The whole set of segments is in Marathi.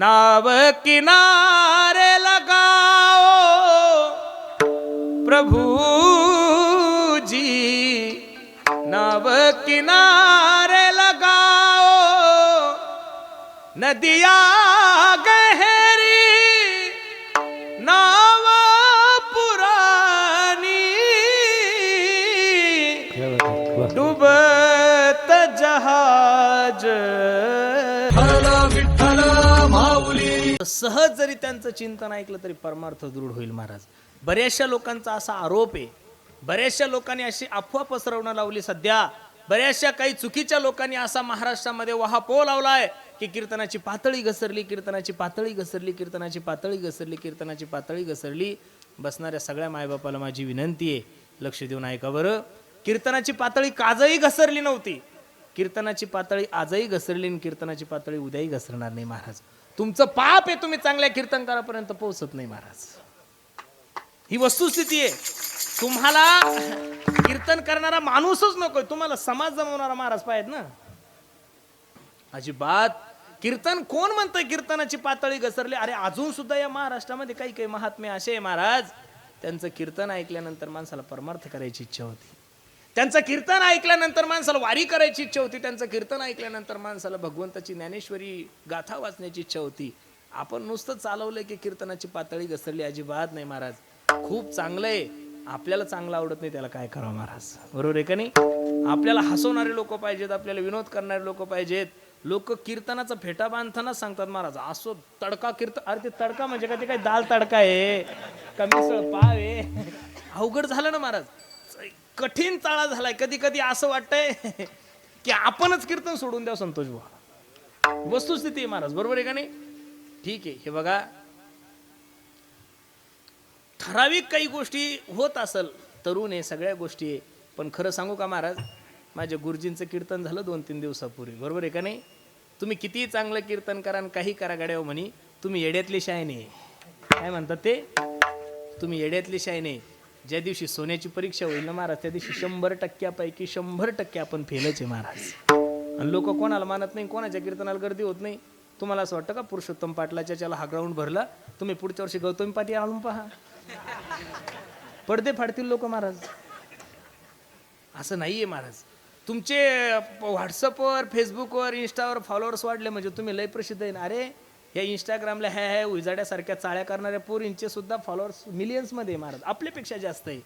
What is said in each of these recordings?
नाव किनारे लगाओ। प्रभु जी नाव किनारे लगाओ। नदिया सहज जरी त्यांचं चिंतन ऐकलं तरी परमार्थ दृढ होईल महाराज. बऱ्याचशा लोकांचा असा आरोप आहे. बऱ्याचशा लोकांनी अशी अफवा पसरवणं लावली सध्या. बऱ्याचशा काही चुकीच्या लोकांनी असा महाराष्ट्रामध्ये वहापो लावलाय की कीर्तनाची पातळी घसरली कीर्तनाची पातळी घसरली कीर्तनाची पातळी घसरली कीर्तनाची पातळी घसरली. बसणाऱ्या सगळ्या मायबापाला माझी विनंती आहे. लक्ष देऊन ऐका बरं. कीर्तनाची पातळी काजही घसरली नव्हती. कीर्तनाची पातळी आजही घसरली आणि कीर्तनाची पातळी उद्याही घसरणार नाही महाराज. तुमचं पाप आहे तुम्ही चांगल्या कीर्तनकारापर्यंत पोहोचत नाही महाराज. ही वस्तुस्थिती आहे. तुम्हाला कीर्तन करणारा माणूसच नकोय. तुम्हाला समाज जमवणारा महाराज पाहिजे ना. अजिबात. कीर्तन कोण म्हणतंय? कीर्तनाची पातळी घसरली. अरे अजून सुद्धा या महाराष्ट्रामध्ये काही काही महात्मे असे महाराज. त्यांचं कीर्तन ऐकल्यानंतर माणसाला परमार्थ करायची इच्छा होती. त्यांचं कीर्तन ऐकल्यानंतर माणसाला वारी करायची इच्छा होती त्यांचं कीर्तन ऐकल्यानंतर माणसाला भगवंताची ज्ञानेश्वरी गाथा वाचण्याची इच्छा होती. आपण नुसतं चालवलंय की कीर्तनाची पातळी घसरली अजिबात नाही महाराज. खूप चांगलं आहे आपल्याला चांगलं आवडत नाही त्याला काय करावं महाराज? बरोबर आहे का नाही? आपल्याला हसवणारे लोक पाहिजेत आपल्याला विनोद करणारे लोक पाहिजेत. लोक कीर्तनाचा फेटा बांधताना सांगतात महाराज असो तडका कीर्तन अरे ते तडका म्हणजे का ते काय दाल तडका आहे. का मिसळ पाव आहे. अवघड झालं ना महाराज. कठीण चाळा झालाय. कधी कधी असं वाटतंय की आपणच कीर्तन सोडून द्या संतोष भाऊ वस्तुस्थिती आहे महाराज. बरोबर आहे का नाही? ठीक आहे. हे बघा. ठराविक काही गोष्टी होत असल तरुण आहे सगळ्या गोष्टी आहे. पण खरं सांगू का महाराज? माझ्या गुरुजींचं कीर्तन झालं दोन तीन दिवसापूर्वी. बरोबर आहे का नाही? तुम्ही कितीही चांगलं कीर्तन करा आणि काही करा गाड्या म्हणी. तुम्ही येड्यातली शायने काय म्हणतात ते? तुम्ही येड्यातली शायने ज्या दिवशी सोन्याची परीक्षा होईल ना महाराज त्या दिवशी शंभर टक्क्यापैकी शंभर टक्के आपण फेलच आहे महाराज. आणि लोक कोणाला मानत नाही कोणाच्या कीर्तनाला गर्दी होत नाही. तुम्हाला असं वाटतं का पुरुषोत्तम पाटलाच्या ज्याला हा ग्राउंड भरला तुम्ही पुढच्या वर्षी गौतमी पाटील आणून पहा. पडदे फाडतील लोक महाराज. असं नाहीये महाराज. तुमचे व्हॉट्सअपवर फेसबुकवर इंस्टावर फॉलोअर्स वाढले म्हणजे तुम्ही लय प्रसिद्ध आहे ना. अरे या इंस्टाग्रामला ह्या ह्या उजाड्यासारख्या चाळ्या करणाऱ्या पोरींचे सुद्धा फॉलोअर्स मिलियन्समध्ये महाराज. आपल्यापेक्षा जास्त आहे.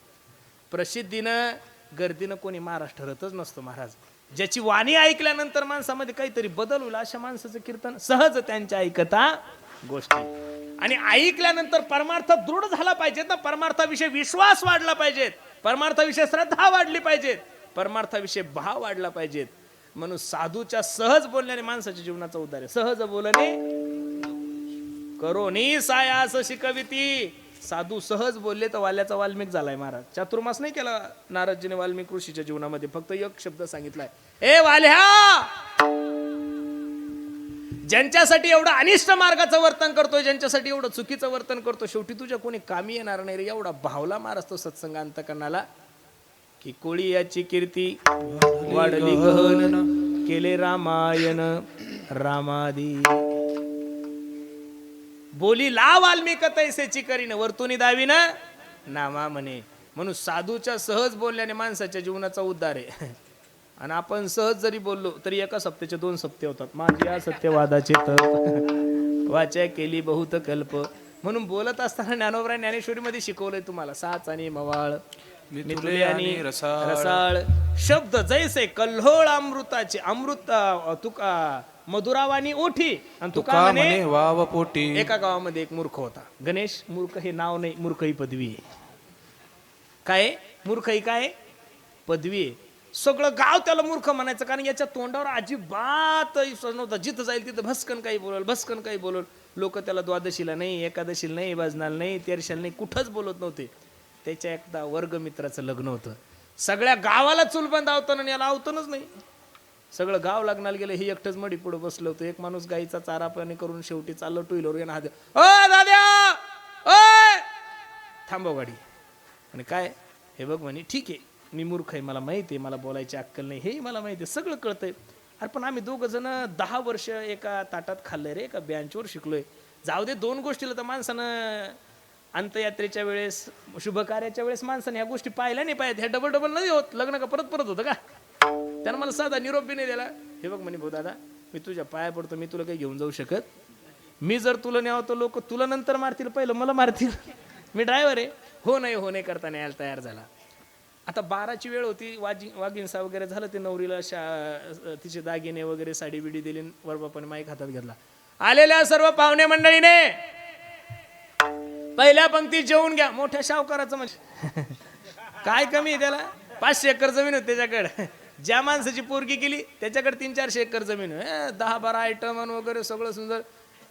प्रसिद्धीनं गर्दीनं कोणी महाराष्ट्र ठरतच नसतो महाराज. ज्याची वाणी ऐकल्यानंतर माणसामध्ये काहीतरी बदल होईल अशा माणसाचं कीर्तन सहज त्यांच्या ऐकता गोष्टी आणि ऐकल्यानंतर परमार्थ दृढ झाला पाहिजेत ना. परमार्थाविषयी विश्वास वाढला पाहिजेत. परमार्थाविषयी श्रद्धा वाढली पाहिजेत. परमार्थाविषयी भाव वाढला पाहिजेत. म्हणून साधूच्या सहज बोलण्याने माणसाच्या जीवनाचा उद्धार आहे. सहज बोलणे करोनी सायास शिकविती साधू सहज बोलले तर वाल्याचा वाल्मिक झालाय महाराज. चातुर्मास नाही केला नारदजीने वाल्मिक ऋषीच्या जीवनामध्ये फक्त एक शब्द सांगितलाय. ए वाल्या! ज्यांच्यासाठी एवढं अनिष्ट मार्गाचं वर्तन करतोय ज्यांच्यासाठी एवढं चुकीचं वर्तन करतो शेवटी तुझ्या कोणी कामी येणार नाही रे. एवढा भावला मार असतो सत्संग अंतकरणाला की कोळी याची कीर्ती वाढली गहन केले रामायण रामादी. बोली ला वाल्मिक तैसेची करीन वर्तुनी दावीन नामा म्हणे. म्हणून साधूच्या सहज बोलल्याने माणसाच्या जीवनाचा उद्धार आहे. आणि आपण सहज जरी बोललो तरी एका सप्तेचे दोन सप्ते होतात. माझी या सत्यवादाचे तर वाचा केली बहुत कल्प. म्हणून बोलत असताना ज्ञानोबरा ज्ञानेश्वरीमध्ये शिकवलंय तुम्हाला साच आणि मवाळ. मिथुले आणि रसाळ. शब्द जैसे कल्होळ अमृताचे अमृत तुका मधुरावानी ओठी. आणि तुका म्हणे वाव पोटी. एका गावामध्ये एक मूर्ख होता. गणेश मूर्ख हे नाव नाही मूर्ख ही पदवी आहे. काय? मूर्ख ही काय? पदवी आहे. सगळं गाव त्याला मूर्ख म्हणायचं कारण याच्या तोंडावर अजिबात विश्वास नव्हता. जिथं जाईल तिथं भस्कन काही बोलल भस्कन काही बोलल. लोक त्याला द्वादशीला नाही एकादशीला नाही वाजनाला नाही तेरशाला नाही कुठंच बोलत नव्हते. त्याच्या एकदा वर्गमित्राचं लग्न होतं. सगळ्या गावाला चुलबंद आवतं आणि याला आवतनच नाही. सगळं गाव लग्नाला गेलं हे एकटंच मडी पुढे बसलं होतं. एक माणूस गाईचा चारा पाणी करून शेवटी चाललं टू व्हीलर हात ओ दाद्या! ओय! थांबव गाडी. आणि काय? हे बघ म्हणे ठीक आहे. मी मूर्ख आहे मला माहिती आहे मला बोलायची अक्कल नाही. हेही मला माहिती आहे सगळं कळतंय. अरे पण आम्ही दोघं जण दहा वर्ष एका ताटात खाल्लंय रे एका बेंचवर शिकलोय. जाऊ दे दोन गोष्टीला तर माणसानं अंतयात्रेच्या वेळेस शुभ कार्याच्या वेळेस माणसाने ह्या गोष्टी पाहिल्या नाही पाहिजे ह्या डबल डबल नाही होत. लग्न का परत परत होतं का? त्यानं मला साधा निरोप बी नाही दिला. हे बघ म्हणे भाऊ दादा मी तुझ्या पाया पडतो मी तुला काही घेऊन जाऊ शकत? मी जर तुला न्यावं तर लोक तुला नंतर मारतील पहिलं मला मारतील. मी ड्रायव्हर आहे. हो नाही हो नाही करता न्यायला तयार झाला. आता बाराची वेळ होती वाजी वागिंसा वगैरे झालं ते नवरीला शा तिचे दागिने वगैरे साडी बिडी दिली वरबापाने माईक हातात घेतला. आलेल्या सर्व पाहुणे मंडळीने पहिल्या पंक्तीत जेवून घ्या. मोठ्या शावकाराचं म्हणजे. काय कमी आहे त्याला? पाचशे एकर जमीन होती त्याच्याकडे. ज्या माणसाची पोरगी केली त्याच्याकडे तीन चारशे एकर जमीन दहा बारा आयटम वगैरे सगळं सुंदर.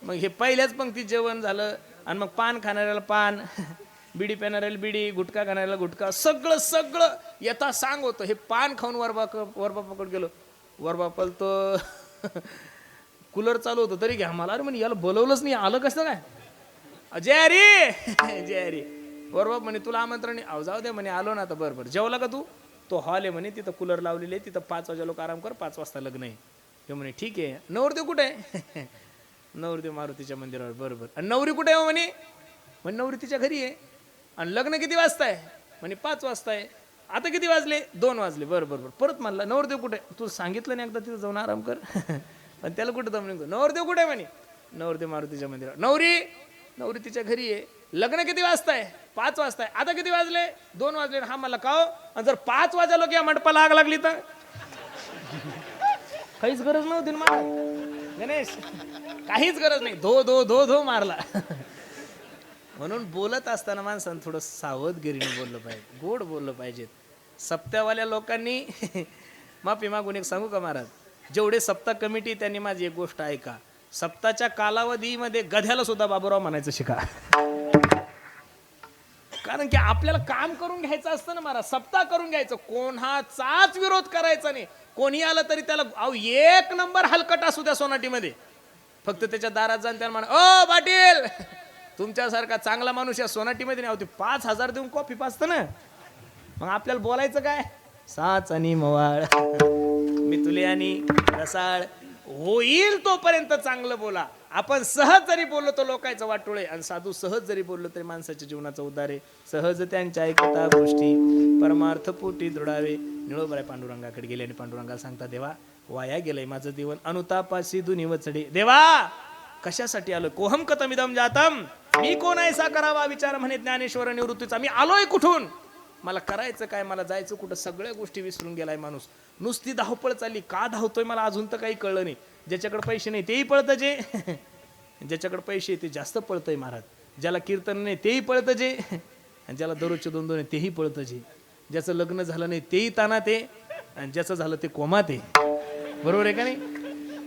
मग हे पहिल्याच पंक्तीत जेवण झालं आणि मग पान खाणाऱ्याला पान बिडी पिणाऱ्याला बिडी गुटखा खाणाऱ्याला गुटखा सगळं सगळं येता सांग होतं. हे पान खाऊन वरबा वरबापाकडे गेलो. वरबापाल तो कूलर चालू होतं तरी घ्या. मला अरे म्हणे याला बोलवलंच नाही. आलं कसं काय? जय हरी जय हरी बरोबर म्हणे तुला आमंत्रण अहो जाऊ दे म्हणे आलो ना आता बरं बरं. जेवला का तू? तो हॉल आहे म्हणे तिथं कूलर लावलेले तिथं पाच वाजा लोक आराम कर पाच वाजता लग्न आहे. हे म्हणे ठीक आहे. नवरदेव कुठे आहे? नवरदेव मारुतीच्या मंदिरावर. बरोबर आणि नवरी कुठे आहे हो म्हणे? म्हणे नवरी तिच्या घरी आहे. आणि लग्न किती वाजता आहे? म्हणे पाच वाजता आहे. आता किती वाजले? दोन वाजले. बरं बरं बरं. परत म्हणला नवरदेव कुठे आहे? तू सांगितलं नाही एकदा तिथं जाऊन आराम कर. पण त्याला कुठं दम निघतो? नवरदेव कुठे आहे म्हणे? नवरदेव मारुतीच्या मंदिरावर. नवरी! नवरी तिच्या घरी आहे. लग्न किती वाजता आहे पाच वाजता आहे आता किती वाजले? दोन वाजले. हा मला काव आणि जर पाच वाजलो की या मंडपाला आग लागली तर? काहीच गरज नव्हती ना गणेश काहीच गरज नाही. धो धो धो धो मारला. म्हणून बोलत असताना माणसानं थोडं सावधगिरीने बोललं पाहिजे. गोड बोललं पाहिजेत सप्त्यावाल्या लोकांनी माफी मागून एक सांगू का महाराज? जेवढे सप्ताह कमिटी त्यांनी माझी एक गोष्ट ऐका. सप्ताच्या कालावधीमध्ये गध्याला सुद्धा बाबूराव म्हणायचं शिका. कारण की आपल्याला काम करून घ्यायचं असतं ना महाराज. सप्ताह करून घ्यायचं. कोणाचाच विरोध करायचा नाही. कोणी आलं तरी त्याला अहो एक नंबर हलकट असू द्या सोनाटीमध्ये. फक्त त्याच्या दारात जाऊन त्याला म्हणा ओ पाटील तुमच्यासारखा चांगला माणूस या सोनाटीमध्ये नाही. होती पाच हजार देऊन कॉफी पाचतं ना. मग आपल्याला बोलायचं काय? साच आणि मवाळ. मी तुले आणि रसाळ. होईल तोपर्यंत चांगलं बोला. आपण सहज जरी बोललो तर लोकांचं वाटोळे आणि साधू सहज जरी बोललो तरी माणसाच्या जीवनाचा उदारे आहे. सहज त्यांच्या ऐकता गोष्टी. परमार्थ पोटी दृढावे. निळोबराय पांडुरंगाकडे गेले आणि पांडुरंगाला सांगता देवा वाया गेलंय माझं जीवन. अनुतापाशी दुनी वचडे. देवा कशासाठी आलो कोहम कतमिदम जातम? मी कोण आहे? सा करावा विचार म्हणे ज्ञानेश्वर निवृत्तीचा. मी आलोय कुठून? मला करायचं काय? मला जायचं कुठं? सगळ्या गोष्टी विसरून गेलाय माणूस. नुसती धावपळ चालली. का धावतोय मला अजून तर काही कळलं नाही. ज्याच्याकडे पैसे नाही तेही पळतं जे. ज्याच्याकडे पैसे आहे ते जास्त पळतंय महाराज. ज्याला कीर्तन नाही तेही पळतं जे. आणि ज्याला दररोजचे दोन दोन आहे तेही पळतं जे. ज्याचं लग्न झालं नाही तेही ताना ते आणि ज्याचं झालं ते कोमात आहे. बरोबर आहे का नाही?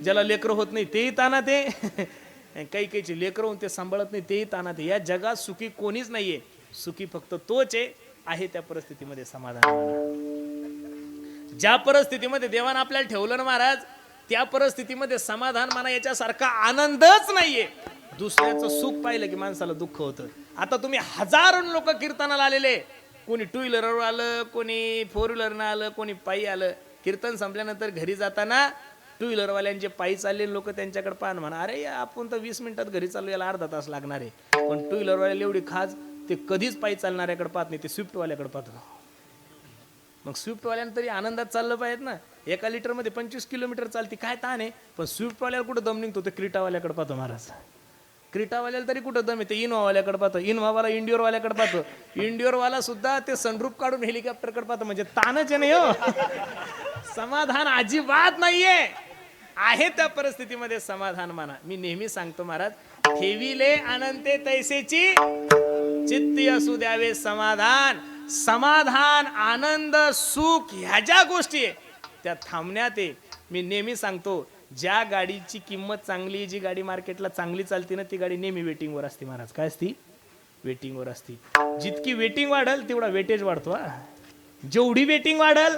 ज्याला लेकरं होत नाही तेही ताना ते काही काहीचे लेकरं होऊन ते सांभाळत नाही तेही ताना ते या जगात सुखी कोणीच नाहीये. सुखी फक्त तोच आहे. आहे त्या परिस्थितीमध्ये समाधान. ज्या परिस्थितीमध्ये देवानं आपल्याला ठेवलं ना महाराज त्या परिस्थितीमध्ये समाधान म्हणा याच्यासारखा आनंदच नाहीये. दुसऱ्याचं सुख पाहिलं की माणसाला दुःख होतं. आता तुम्ही हजारो लोक कीर्तनाला आलेले कोणी टू व्हीलरवर आलं कोणी फोर व्हीलरनं आलं कोणी पायी आलं. कीर्तन संपल्यानंतर घरी जाताना टू व्हीलरवाल्यांचे पायी चाललेले लोक त्यांच्याकडे पाहण म्हणा अरे आपण तर वीस मिनिटात घरी चालू याला अर्धा तास लागणार आहे. पण टू व्हीलरवाल्याला एवढी खाज ते कधीच पायी चालणाऱ्याकडे पाहत नाही ते स्विफ्टवाल्याकडे पाहतो मग स्विफ्टवाल्यानं तरी आनंदात चाललं पाहिजे ना. एका लिटरमध्ये पंचवीस किलोमीटर चालती काय ताण आहे. पण स्विफ्टवाल्याला कुठं दम निघतो ते क्रीटावाल्याकडे पाहतो महाराज. क्रिटावाल्याला तरी कुठं दम येते इनोवाल्याकडे पाहतो. इनोवाला इंडिओरवाल्याकडे पाहतो. इंडिओरवाला सुद्धा ते सनरूप काढून हेलिकॉप्टरकडे पाहतो म्हणजे ताणच आहे नाही हो समाधान अजिबात नाहीये. आहे त्या परिस्थितीमध्ये समाधान माना. मी नेहमी सांगतो महाराज ठेविले अनंते तैसेची चित्ती असू द्यावे समाधान. समाधान आनंद सुख ह्या ज्या गोष्टी आहे त्या थांबण्यात आहे मी नेहमी सांगतो ज्या गाडीची किंमत चांगली जी गाडी मार्केटला चांगली चालते ना ती गाडी नेहमी वेटिंगवर असते महाराज. काय असती? वेटिंगवर असती. जितकी वेटिंग वाढल तेवढा वेटेज वाढतो हा. जेवढी वेटिंग वाढल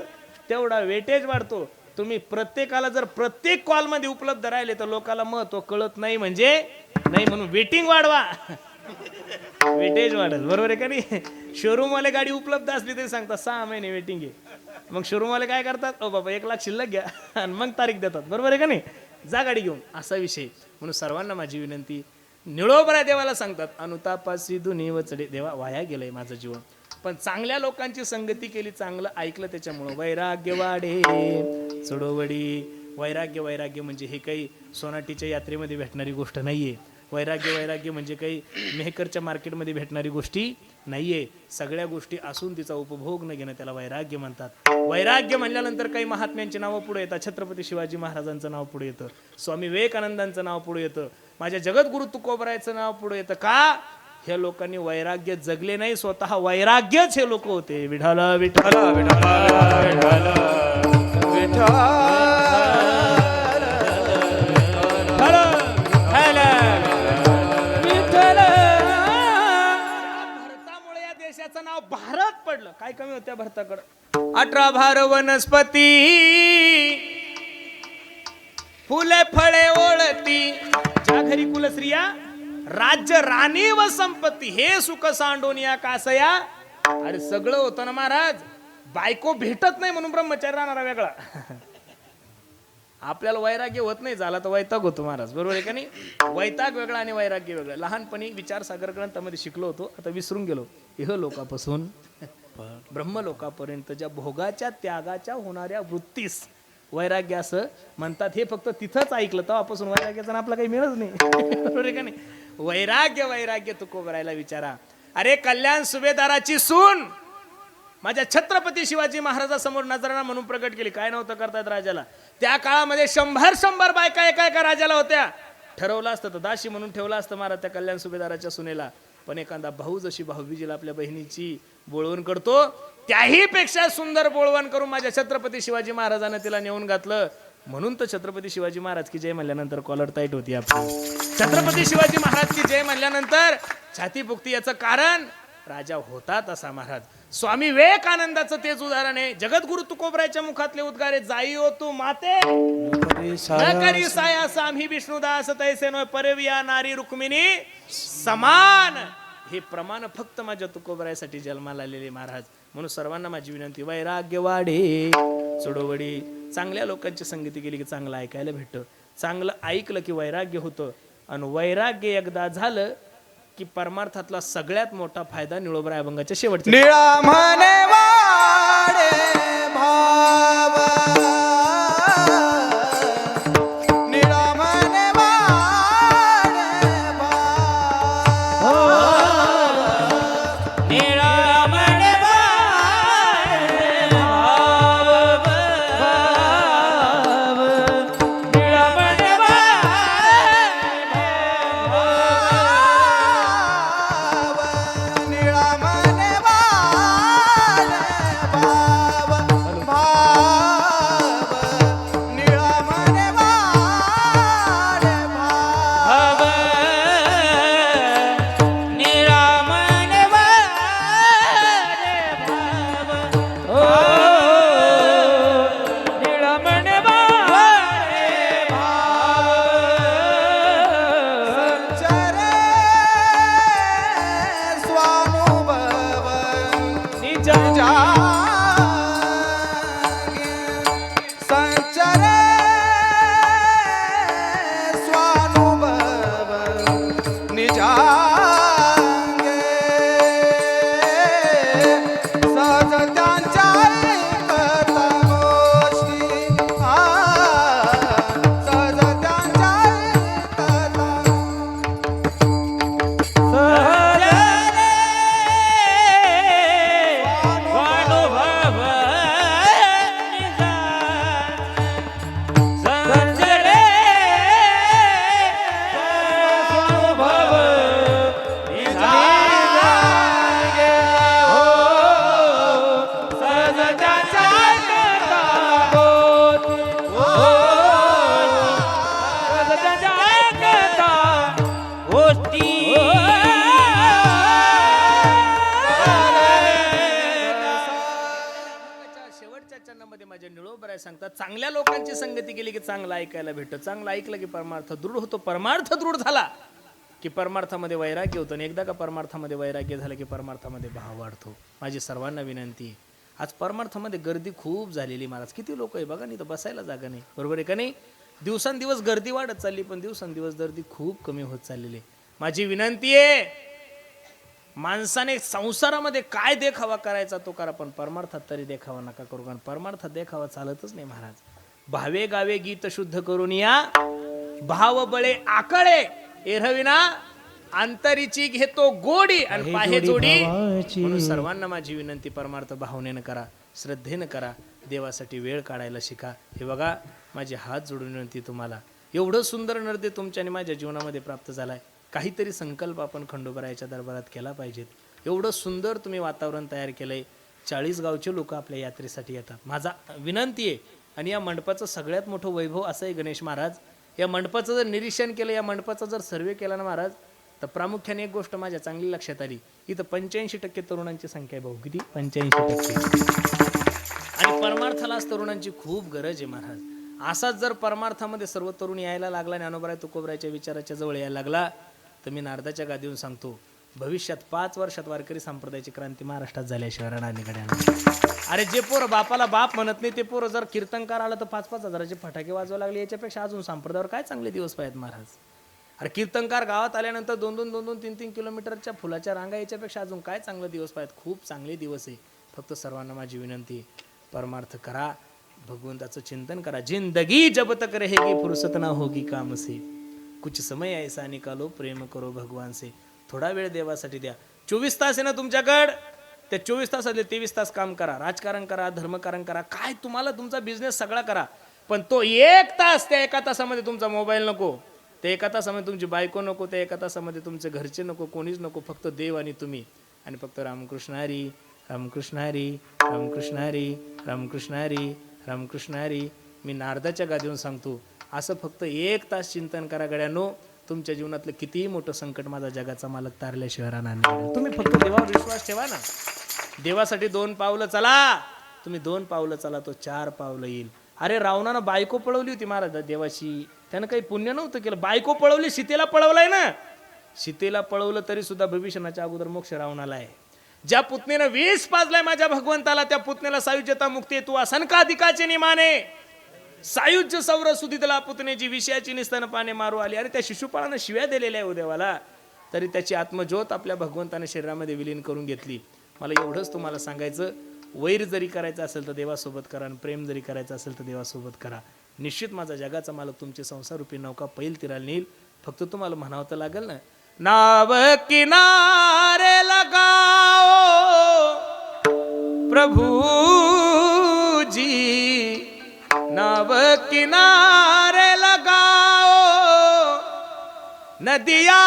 तेवढा वेटेज वाढतो. तुम्ही प्रत्येकाला जर प्रत्येक कॉलमध्ये उपलब्ध राहिले तर लोकाला महत्त्व कळत नाही म्हणजे नाही म्हणून वेटिंग वाढवा. वेटेज वाढल. बरोबर आहे का नाही? शोरूम वाले गाडी उपलब्ध असली तरी सांगतात सहा महिने वेटिंग आहे. मग शोरूमवाले काय करतात ओ बाबा एक लाख शिल्लक घ्या. आणि मग तारीख देतात. बरोबर आहे का नाही? जा गाडी घेऊन. असा विषय. म्हणून सर्वांना माझी विनंती निळोबरा देवाला सांगतात अनुतापासी दुनी वचडे. देवा वाया गेलंय माझं जीवन. पण चांगल्या लोकांची संगती केली चांगलं ऐकलं त्याच्यामुळं. वैराग्य वाढे चढोवडी वैराग्य वैराग्य म्हणजे हे काही सोनाटीच्या यात्रेमध्ये भेटणारी गोष्ट नाहीये. वैराग्य वैराग्य म्हणजे काही मेहकरच्या मार्केटमध्ये भेटणारी गोष्टी नाहीये. सगळ्या गोष्टी असून तिचा उपभोग न घेणं त्याला वैराग्य म्हणतात. वैराग्य म्हणल्यानंतर काही महात्म्यांची नावं पुढे येतात. छत्रपती शिवाजी महाराजांचं नाव पुढे येतं. स्वामी विवेकानंदांचं नाव पुढे येतं. माझ्या जगद्गुरु तुकोबरायचं नाव पुढे येतं. का? ह्या लोकांनी वैराग्य जगले नाही. स्वतः वैराग्यच हे लोक होते. विठाला विठाल विठाला विठाला विठाला देशाचं नाव भारत पडलं. काय कमी होत्या भारताकडं? अठरा भार वनस्पती. फुले फळे ओळती. ज्या घरी कुलस्त्रिया राज्य राणी व संपत्ती हे सुख सांडोनिया कासया. अरे सगळं होतं ना महाराज? बायको भेटत नाही म्हणून ब्रह्मचारी राहणारा वेगळा. आपल्याला वैराग्य होत नाही झाला तर वैताग होतो महाराज. बरोबर आहे का नाही? वैताग वेगळा आणि वैराग्य वेगळं. लहानपणी विचारसागर ग्रंथामध्ये शिकलो होतो आता विसरून गेलो. इह लोकापासून ब्रह्म लोकापर्यंत ज्या भोगाच्या त्यागाच्या होणाऱ्या वृत्तीस वैराग्य असं म्हणतात हे फक्त तिथंच ऐकलं तेव्हापासून वैराग्याचं आपलं काही मिळत नाही. बरोबर का नाही? वैराग्य वैराग्य तुको करायला विचारा. अरे कल्याण सुभेदाराची सून! माझ्या छत्रपती शिवाजी महाराजासमोर नजराणा म्हणून प्रकट केली. काय नव्हतं करतायत राजाला. त्या काळामध्ये शंभर शंभर बायका एका एका राजाला होत्या. ठरवलं असतं तर दाशी म्हणून ठेवलं असतं महाराज त्या कल्याण सुभेदाराच्या सुनेला. पण एखादा भाऊ जशी भाऊबीजीला आपल्या बहिणीची बोळवण करतो त्याही पेक्षा सुंदर बोळवण करून माझ्या छत्रपती शिवाजी महाराजांना तिला नेऊन घातलं. म्हणून तर छत्रपती शिवाजी महाराज की जय म्हणल्यानंतर कॉलर टाईट होती आपली. छत्रपती शिवाजी महाराज की जय म्हणल्यानंतर छाती फुगती याचं कारण राजा होता तसा महाराज. स्वामी विवेकानंदाचं तेच उदाहरण आहे. जगद्गुरु तुकोबरायच्या मुखातले उद्गारे जाई हो तू माते. न करी साया विष्णुदास तैसे नो परविया नारी रुक्मिणी समान. हे प्रमाण फक्त माझ्या तुकोबरायसाठी जन्माला आलेले महाराज. म्हणून सर्वांना माझी विनंती वैराग्य वाढे चोडोवडी चांगल्या लोकांची संगीती केली की चांगलं ऐकायला भेटतं. चांगलं ऐकलं की वैराग्य होतं. आणि वैराग्य एकदा झालं की परमार्थातला सगळ्यात मोठा फायदा निळोबराय अभंगाच्या शेवटच्या निळा म्हणे वाडे. शेवटच्या माझ्या निळोबराय सांगतात चांगल्या लोकांची संगती केली की चांगलं ऐकायला भेटतं. चांगलं ऐकलं की परमार्थ दृढ होतो. परमार्थ दृढ झाला की परमार्थामध्ये वैराग्य होतं आणि एकदा का परमार्थामध्ये वैराग्य झालं की परमार्थामध्ये भाव वाढतो. माझी सर्वांना विनंती आज परमार्थामध्ये गर्दी खूप झालेली महाराज. किती लोक आहे? बघा नाही तर बसायला जागा नाही. बरोबर आहे का नाही? दिवसांदिवस गर्दी वाढत चालली पण दिवसांदिवस गर्दी खूप कमी होत चाललेली आहे. माझी विनंती आहे माणसाने संसारामध्ये काय देखावा करायचा तो करा पण परमार्थात तरी देखावा नका करू कारण परमार्थात देखावा चालतच नाही महाराज. भावे गावे गीत शुद्ध करून या भाव बळे आकळे एरविना अंतरीची घेतो गोडी आणि पाहे जोडी म्हणून सर्वांना माझी विनंती परमार्थ भावनेनं करा श्रद्धेनं करा देवासाठी वेळ काढायला शिका. हे बघा माझे हात जोडून विनंती तुम्हाला. एवढं सुंदर नर्दे तुमच्या आणि माझ्या जीवनामध्ये प्राप्त झालाय. काहीतरी संकल्प आपण खंडोबरायाच्या दरबारात केला पाहिजेत. एवढं सुंदर तुम्ही वातावरण तयार केलंय. चाळीस गावचे लोक आपल्या यात्रेसाठी येतात. माझा विनंती आहे आणि या मंडपाचं सगळ्यात मोठं वैभव असं आहे गणेश महाराज. या मंडपाचं जर निरीक्षण केलं या मंडपाचा जर सर्वे केला ना महाराज तर प्रामुख्याने एक गोष्ट माझ्या चांगली लक्षात आली. इथं पंच्याऐंशी टक्के तरुणांची संख्या आहे भाऊ. किती? पंच्याऐंशी टक्के. आणि परमार्थालाच तरुणांची खूप गरज आहे महाराज. असाच जर परमार्थामध्ये सर्व तरुण यायला लागला आणि तुकोबरायच्या विचाराच्या जवळ यायला लागला तर मी नारदाच्या गादीवर सांगतो भविष्यात पाच वर्षात वारकरी संप्रदायाची क्रांती महाराष्ट्रात झाल्याशिवाय रणांगड्या अरे जे पोरं बापाला बाप म्हणत नाही ते पोरं जर कीर्तनकार आलं तर पाच पाच हजाराचे फटाके वाजवा लागले याच्यापेक्षा अजून संप्रदायावर काय चांगले दिवस पाहिजेत महाराज? अरे कीर्तनकार गावात आल्यानंतर दोन दोन दोन दोन तीन तीन किलोमीटरच्या फुलाच्या रांगा याच्यापेक्षा अजून काय चांगले दिवस पाहिजेत? खूप चांगले दिवस आहे. फक्त सर्वांना माझी विनंती परमार्थ करा भगवंताचं चिंतन करा. जिंदगी जब तक रहेगी फुरसत ना होगी काम से. कुछ समय ऐसा निकालो प्रेम करो भगवान से। थोडा वेळ देवासाठी द्या. चोवीस तास आहे ना तुमच्याकड? त्या चोवीस तासातले तेवीस तास काम करा. राजकारण करा धर्मकारण करा. काय तुम्हाला तुमचा बिझनेस सगळा करा. पण तो एक तास त्या एका तासामध्ये तुमचा मोबाईल नको. त्या एका तासामध्ये तुमची बायको नको त्या एका तासामध्ये तुमचे घरचे नको कोणीच नको. फक्त देव आणि तुम्ही. आणि फक्त रामकृष्ण हरी रामकृष्ण हरी रामकृष्ण हरी रामकृष्ण हरी रामकृष्ण हरी. मी नारदाच्या गादीवरून सांगतो असं फक्त एक तास चिंतन करा गड्यानो. तुमच्या जीवनातलं कितीही मोठं संकट माझा जगाचा मालक तारल्या राहणार तुम्ही फक्त देवावर विश्वास ठेवा ना. देवासाठी दोन पावलं चला. तुम्ही दोन पावलं चला तो चार पावलं येईल. अरे रावणानं बायको पळवली होती महाराज देवाशी. त्यानं काही पुण्य नव्हतं केलं. बायको पळवली सीतेला पळवलाय ना. सीतेला पळवलं तरी सुद्धा भविष्यनाच्या अगोदर मोक्ष रावणाला आहे. ज्या पुतणीनं वीस पाजलाय माझ्या भगवंताला त्या पुतणीला सायुज्यता मुक्ती तू असनकाधिकाचे निमाने? सायुज्य सौर सुधीतला पुतण्याची विषयाची निस्तन पाने मारू आली. आणि त्या शिशुपाळानं शिव्या दिलेल्या आहे हो तरी त्याची आत्मज्योत आपल्या भगवंताने शरीरामध्ये विलीन करून घेतली. मला एवढंच तुम्हाला सांगायचं. वैर जरी करायचं असेल तर देवासोबत करा आणि प्रेम जरी करायचं असेल तर देवासोबत करा. निश्चित माझा जगाचा मालक तुमची संसारूपी नौका पैल तिराला नेईल. फक्त तुम्हाला म्हणावं तर लागेल ना? नाव किनारे लगाओ. प्रभू किनारे लगाओ। नदिया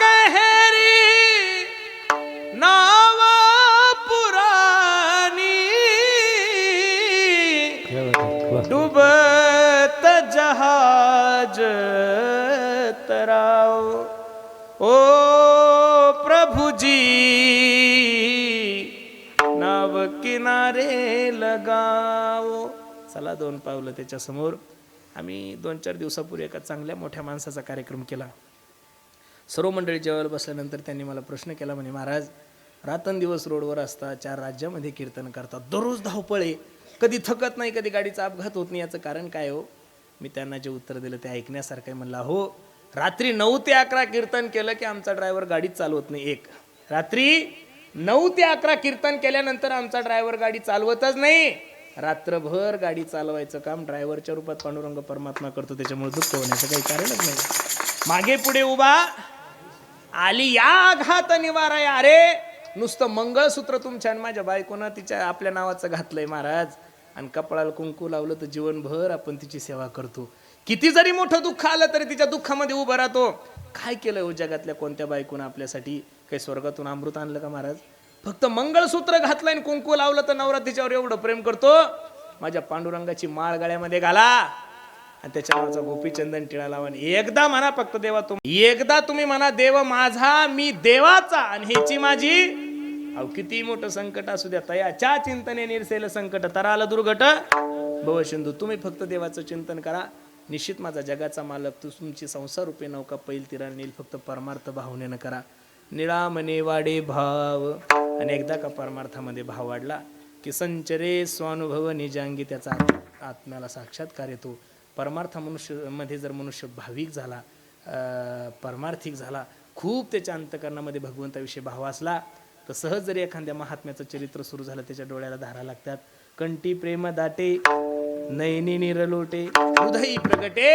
गहरी नाव पुरानी। डूबत जहाज तराओ। ओ प्रभु जी नाव किनारे लगाओ। झाला दोन पावलं त्याच्यासमोर. आम्ही दोन चार दिवसापूर्वी एका चांगल्या मोठ्या माणसाचा कार्यक्रम केला. सर्व मंडळी जेवायला बसल्यानंतर त्यांनी मला प्रश्न केला म्हणे महाराज रातंदिवस रोडवर असता चार राज्यामध्ये कीर्तन करतात दररोज धावपळे कधी थकत नाही कधी गाडीचा अपघात होत नाही याचं कारण काय हो? मी त्यांना जे उत्तर दिलं ते ऐकण्यासारखं आहे. म्हणलं हो रात्री नऊ ते अकरा कीर्तन केलं की आमचा ड्रायव्हर गाडीच चालवत नाही. एक. रात्री नऊ ते अकरा कीर्तन केल्यानंतर आमचा ड्रायव्हर गाडी चालवतच नाही. रात्रभर गाडी चालवायचं काम ड्रायव्हरच्या रूपात पांडुरंग परमात्मा करतो त्याच्यामुळे दुःख होण्याचं काही कारणच नाही. मागे पुढे उभा. आली या घात निवाराय अरे नुसतं मंगळसूत्र तुमच्या आणि माझ्या बायकोनं तिच्या आपल्या नावाचं घातलंय महाराज. आणि कपाळाला कुंकू लावलं तर जीवनभर आपण तिची सेवा करतो. किती जरी मोठं दुःख आलं तरी तिच्या दुःखामध्ये उभं राहतो. काय केलं हो जगातल्या कोणत्या बायकोनं आपल्यासाठी? काही स्वर्गातून अमृत आणलं का महाराज? फक्त मंगळसूत्र घातलं आणि कुंकू लावलं तर नवरा तिच्यावर एवढं प्रेम करतो? माझ्या पांडुरंगाची माळ गळ्यामध्ये घाला. आणि त्याच्या गोपीचंदन टिळा लावा. एकदा म्हणा फक्त देवा तुम्ही एकदा तुम्ही म्हणा देव माझा मी देवाचा आणि ह्याची माझी अहो किती मोठं संकट असू द्या तयाच्या चिंतने निरसेल संकट तराला दुर्घट. भवसिंधू तुम्ही फक्त देवाचं चिंतन करा. निश्चित माझा जगाचा मालक तू तुमची संसार रूपे नौका पैल तिरा नेल फक्त परमार्थ भावनेनं करा. निळामने वाडे भाव. आणि एकदा का परमार्थामध्ये भाव वाढला की संचरे स्वानुभव निजांगी त्याचा आत्म्याला साक्षात्कार येतो. परमार्थ मनुष्यमध्ये जर मनुष्य भाविक झाला परमार्थिक झाला खूप त्याच्या अंतकरणामध्ये भगवंताविषयी भाव असला तर सहज जरी एखाद्या महात्म्याचं चरित्र सुरू झालं त्याच्या डोळ्याला धारा लागतात. कंटी प्रेम दाटे नैनी निरलोटे हृदयी प्रगटे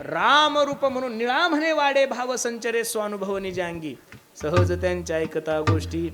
राम रूप म्हणून निळा म्हणे वाडे भाव संचरे स्वानुभव निजांगी. सहज त्यांच्या ऐकता गोष्टी